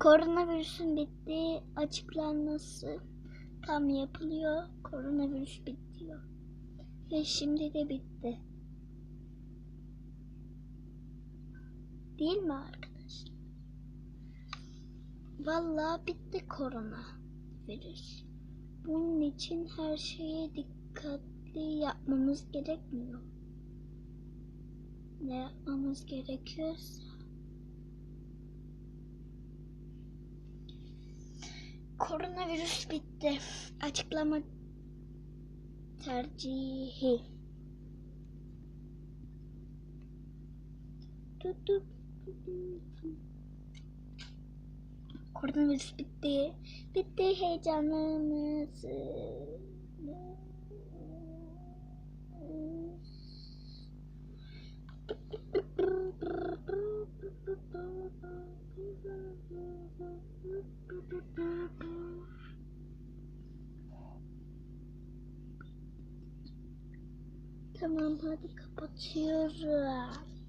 Koronavirüsün bittiği açıklanması tam yapılıyor. Koronavirüs bitiyor. Ve şimdi de bitti. Değil mi arkadaşlar? Vallahi bitti korona virüs. Bunun için her şeye dikkatli yapmamız gerekmiyor. Ne yapmamız gerekiyorsa. Koronavirüs bitti. Açıklama tercihi. Koronavirüs bitti. Bitti heyecanımız. Tamam hadi kapatıyorum.